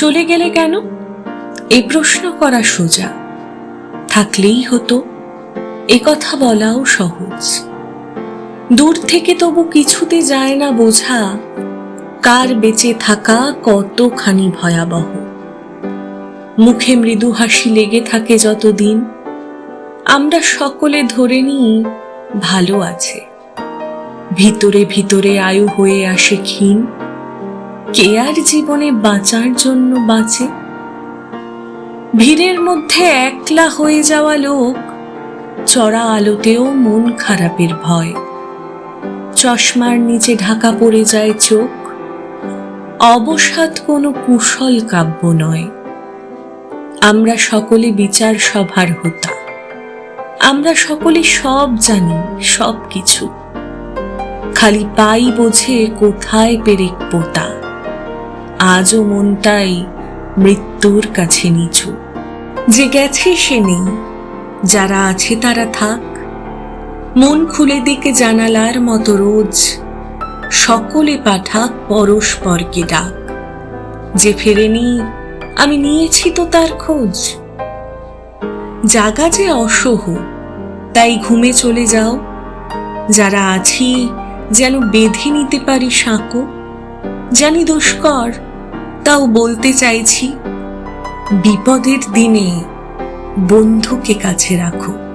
চলে গেলে কেন? এই প্রশ্ন করা সোজা। থাকলেই হতো। এ কথা বলাও সহজ। দূর থেকে তবু কিছুতে যায় না বোঝা। কার বেঁচে থাকা কতখানি ভয়াবহ। মুখে মৃদু হাসি লেগে থাকে যতদিন। আমরা সকলে ধরে নিই ভালো আছে। ভিতরে ভিতরে আয়ু হয়ে আসে ক্ষীণ। কে আর জীবনে বাঁচার জন্য বাঁচে? ভিড়ের মধ্যে একলা হয়ে যাওয়া লোক চড়া আলোতেও মন খারাপের ভয়। চশমার নিচে ঢাকা পড়ে যায় চোখ। অবসাদ কোনো কুশল কাব্য নয়। আমরা সকলে বিচার সভার হতা। আমরা সকলে সব জানি, সব কিছু। খালি পাই বোঝে কোথায় পেরেক পোতা। আজও মনটাই মৃত্যুর কাছে নিচু। যে গেছে সে নেই, যারা আছে তারা থাক। মন খুলে দিকে জানালার মতো রোজ, সকলে পাঠাক পরস্পরকে ডাক। যে ফেরেনি, আমি নিয়েছি তো তার খোঁজ। জাগা যে অসহ, তাই ঘুমে চলে যাও। যারা আছি, যেন বেঁধে নিতে পারি সাঁকো। জানি দুষ্কর তাও বলতে চাইছি বিপদের দিনে বন্ধুকে কাছে রাখো।